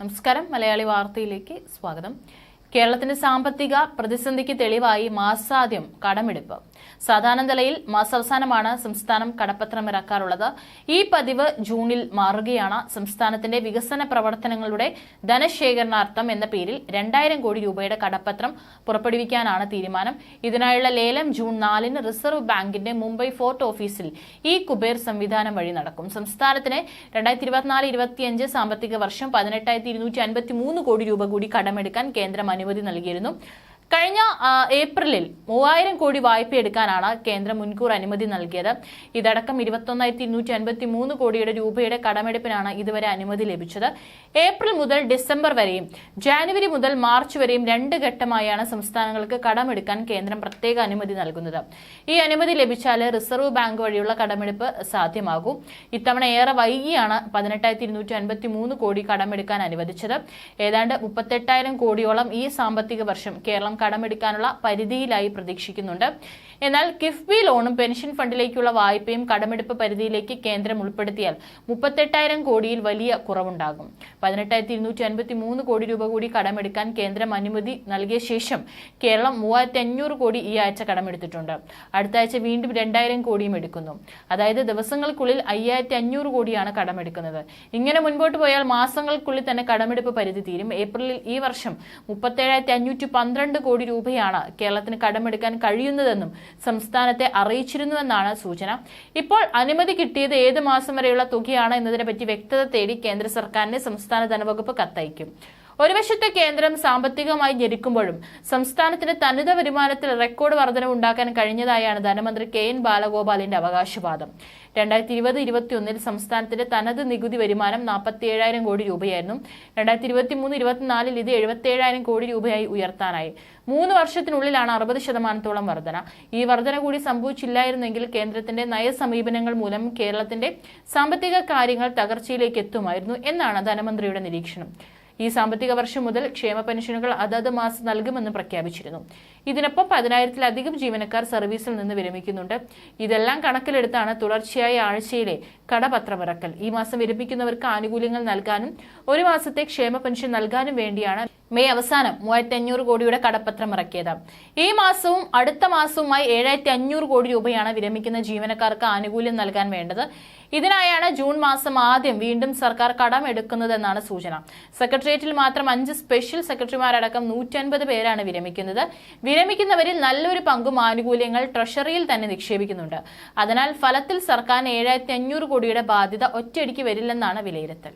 നമസ്കാരം. മലയാളി വാർത്തയിലേക്ക് സ്വാഗതം. കേരളത്തിന്റെ സാമ്പത്തിക പ്രതിസന്ധിക്ക് തെളിവായി മാസാദ്യം കടമെടുപ്പ്. സാധാരണ നിലയിൽ മാസാവസാനമാണ് സംസ്ഥാനം കടപ്പത്രം ഇറക്കാറുള്ളത്. ഈ പതിവ് ജൂണിൽ മാറുകയാണ് സംസ്ഥാനത്തിന്റെ വികസന പ്രവർത്തനങ്ങളുടെ ധനശേഖരണാർത്ഥം എന്ന പേരിൽ രണ്ടായിരം കോടി രൂപയുടെ കടപ്പത്രം പുറപ്പെടുവിക്കാനാണ് തീരുമാനം. ഇതിനായുള്ള ലേലം ജൂൺ നാലിന് റിസർവ് ബാങ്കിന്റെ മുംബൈ ഫോർട്ട് ഓഫീസിൽ ഈ കുബേർ സംവിധാനം വഴി നടക്കും. സംസ്ഥാനത്തിന് രണ്ടായിരത്തി ഇരുപത്തിനാല് ഇരുപത്തിയഞ്ച് സാമ്പത്തിക വർഷം പതിനെട്ടായിരത്തി ഇരുന്നൂറ്റി അൻപത്തി മൂന്ന് കോടി രൂപ കൂടി കടമെടുക്കാൻ കേന്ദ്രം അനുമതി നൽകിയിരുന്നു. കഴിഞ്ഞ ഏപ്രിലിൽ മൂവായിരം കോടി വായ്പ എടുക്കാനാണ് കേന്ദ്രം മുൻകൂർ അനുമതി നൽകിയത്. ഇതടക്കം ഇരുപത്തൊന്നായിരത്തി ഇരുന്നൂറ്റി അൻപത്തി മൂന്ന് കോടിയുടെ രൂപയുടെ കടമെടുപ്പിനാണ് ഇതുവരെ അനുമതി ലഭിച്ചത്. ഏപ്രിൽ മുതൽ ഡിസംബർ വരെയും ജാനുവരി മുതൽ മാർച്ച് വരെയും രണ്ട് ഘട്ടമായാണ് സംസ്ഥാനങ്ങൾക്ക് കടമെടുക്കാൻ കേന്ദ്രം പ്രത്യേക അനുമതി നൽകുന്നത്. ഈ അനുമതി ലഭിച്ചാൽ റിസർവ് ബാങ്ക് വഴിയുള്ള കടമെടുപ്പ് സാധ്യമാകും. ഇത്തവണ ഏറെ വൈകിയാണ് പതിനെട്ടായിരത്തി ഇരുന്നൂറ്റി അൻപത്തി മൂന്ന് കോടി കടമെടുക്കാൻ അനുവദിച്ചത്. ഏതാണ്ട് മുപ്പത്തെട്ടായിരം കോടിയോളം ഈ സാമ്പത്തിക വർഷം കേരളം കടമെടുക്കാനുള്ള പരിധിയിലായി പ്രതീക്ഷിക്കുന്നുണ്ട്. എന്നാൽ കിഫ്ബി ലോണും പെൻഷൻ ഫണ്ടിലേക്കുള്ള വായ്പയും കടമെടുപ്പ് പരിധിയിലേക്ക് കേന്ദ്രം ഉൾപ്പെടുത്തിയാൽ മുപ്പത്തെട്ടായിരം കോടിയിൽ വലിയ കുറവുണ്ടാകും. പതിനെട്ടായിരത്തി ഇരുന്നൂറ്റി അൻപത്തി മൂന്ന് കോടി രൂപ കൂടി കടമെടുക്കാൻ കേന്ദ്രം അനുമതി നൽകിയ ശേഷം കേരളം മൂവായിരത്തി അഞ്ഞൂറ് കോടി ഈ ആഴ്ച കടമെടുത്തിട്ടുണ്ട്. അടുത്ത ആഴ്ച വീണ്ടും രണ്ടായിരം കോടിയും എടുക്കുന്നു. അതായത് ദിവസങ്ങൾക്കുള്ളിൽ അയ്യായിരത്തി അഞ്ഞൂറ് കോടിയാണ് കടമെടുക്കുന്നത്. ഇങ്ങനെ മുൻപോട്ട് പോയാൽ മാസങ്ങൾക്കുള്ളിൽ തന്നെ കടമെടുപ്പ് പരിധി തീരും. ഏപ്രിലിൽ ഈ വർഷം മുപ്പത്തേഴായിരത്തി അഞ്ഞൂറ്റി പന്ത്രണ്ട് കോടി രൂപയാണ് കേരളത്തിന് കടമെടുക്കാൻ കഴിയുന്നതെന്നും സംസ്ഥാനത്തെ അറിയിച്ചിരുന്നുവെന്നാണ് സൂചന. ഇപ്പോൾ അനുമതി കിട്ടിയത് ഏത് മാസം വരെയുള്ള തുകയാണ് എന്നതിനെപ്പറ്റി വ്യക്തത തേടി കേന്ദ്ര സർക്കാരിന് സംസ്ഥാന ധനവകുപ്പ് കത്തയക്കും. ഒരു വശത്ത് കേന്ദ്രം സാമ്പത്തികമായി ഞെരുക്കുമ്പോഴും സംസ്ഥാനത്തിന് തനിത വരുമാനത്തിൽ റെക്കോർഡ് വർധനവ് ഉണ്ടാക്കാൻ കഴിഞ്ഞതായാണ് ധനമന്ത്രി കെ എൻ ബാലഗോപാലിന്റെ അവകാശവാദം. രണ്ടായിരത്തി ഇരുപത് ഇരുപത്തിയൊന്നിൽ സംസ്ഥാനത്തിന്റെ തനത് നികുതി വരുമാനം നാൽപ്പത്തി ഏഴായിരം കോടി രൂപയായിരുന്നു. രണ്ടായിരത്തി ഇരുപത്തി മൂന്ന് ഇരുപത്തിനാലിൽ ഇത് എഴുപത്തി ഏഴായിരം കോടി രൂപയായി ഉയർത്താനായി. മൂന്ന് വർഷത്തിനുള്ളിലാണ് അറുപത് ശതമാനത്തോളം വർധന. ഈ വർധന കൂടി സംഭവിച്ചില്ലായിരുന്നെങ്കിൽ കേന്ദ്രത്തിന്റെ നയസമീപനങ്ങൾ മൂലം കേരളത്തിന്റെ സാമ്പത്തിക കാര്യങ്ങൾ തകർച്ചയിലേക്ക് എത്തുമായിരുന്നു എന്നാണ് ധനമന്ത്രിയുടെ നിരീക്ഷണം. ഈ സാമ്പത്തിക വർഷം മുതൽ ക്ഷേമ പെൻഷനുകൾ അതത് മാസം നൽകുമെന്ന് പ്രഖ്യാപിച്ചിരുന്നു. ഇതിനൊപ്പം പതിനായിരത്തിലധികം ജീവനക്കാർ സർവീസിൽ നിന്ന് വിരമിക്കുന്നുണ്ട്. ഇതെല്ലാം കണക്കിലെടുത്താണ് തുടർച്ചയായ ആഴ്ചയിലെ കടപത്രമിറക്കൽ. ഈ മാസം വിരമിക്കുന്നവർക്ക് ആനുകൂല്യങ്ങൾ നൽകാനും ഒരു മാസത്തെ ക്ഷേമ പെൻഷൻ നൽകാനും വേണ്ടിയാണ് മെയ് അവസാനം മൂവായിരത്തി അഞ്ഞൂറ് കോടിയുടെ കടപ്പത്രം ഇറക്കിയത്. ഈ മാസവും അടുത്ത മാസവുമായി ഏഴായിരത്തി അഞ്ഞൂറ് കോടി രൂപയാണ് വിരമിക്കുന്ന ജീവനക്കാർക്ക് ആനുകൂല്യം നൽകാൻ വേണ്ടത്. ഇതിനായാണ് ജൂൺ മാസം ആദ്യം വീണ്ടും സർക്കാർ കടം എടുക്കുന്നതെന്നാണ് സൂചന. സെക്രട്ടേറിയറ്റിൽ മാത്രം അഞ്ച് സ്പെഷ്യൽ സെക്രട്ടറിമാരടക്കം നൂറ്റൻപത് പേരാണ് വിരമിക്കുന്നത്. വിരമിക്കുന്നവരിൽ നല്ലൊരു പങ്കും ആനുകൂല്യങ്ങൾ ട്രഷറിയിൽ തന്നെ നിക്ഷേപിക്കുന്നുണ്ട്. അതിനാൽ ഫലത്തിൽ സർക്കാരിന് ഏഴായിരത്തി അഞ്ഞൂറ് കോടിയുടെ ബാധ്യത ഒറ്റയടിക്ക് വരില്ലെന്നാണ് വിലയിരുത്തൽ.